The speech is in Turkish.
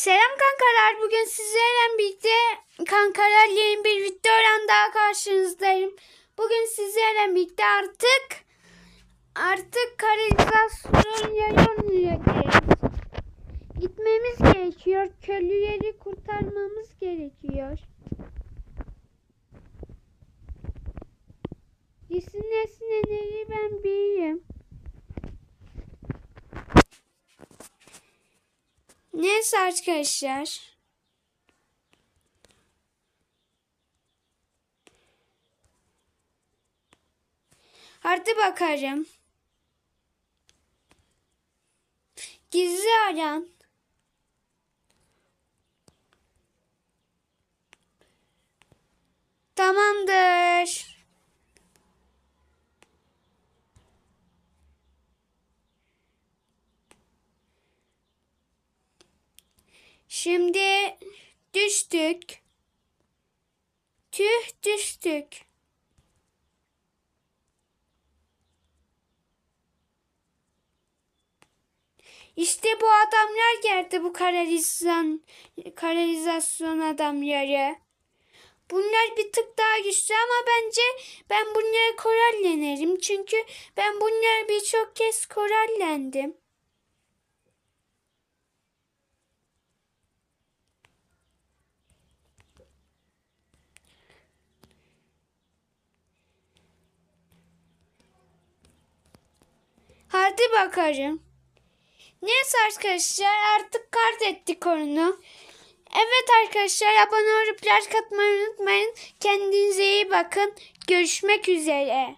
Selam kankalar. Bugün sizlerle birlikte kankalar yeni bir videoyla daha karşınızdayım. Bugün sizlerle birlikte artık artık kanalizasyon yayınlayacağız. Gitmemiz gerekiyor. Köylüleri kurtarmamız gerekiyor. Gitsin nesneleri ben bileyim. Neyse arkadaşlar. Hadi bakarım. Gizli aran. Şimdi düştük. Tüh düştük. İşte bu adamlar geldi bu kanalizasyon, kanalizasyon adamları. Bunlar bir tık daha güçlü ama bence ben bunları korallenerim. Çünkü ben bunları birçok kez korallendim. Hadi bakalım. Neyse arkadaşlar artık kart ettik onu. Evet arkadaşlar abone olup like atmayı unutmayın. Kendinize iyi bakın. Görüşmek üzere.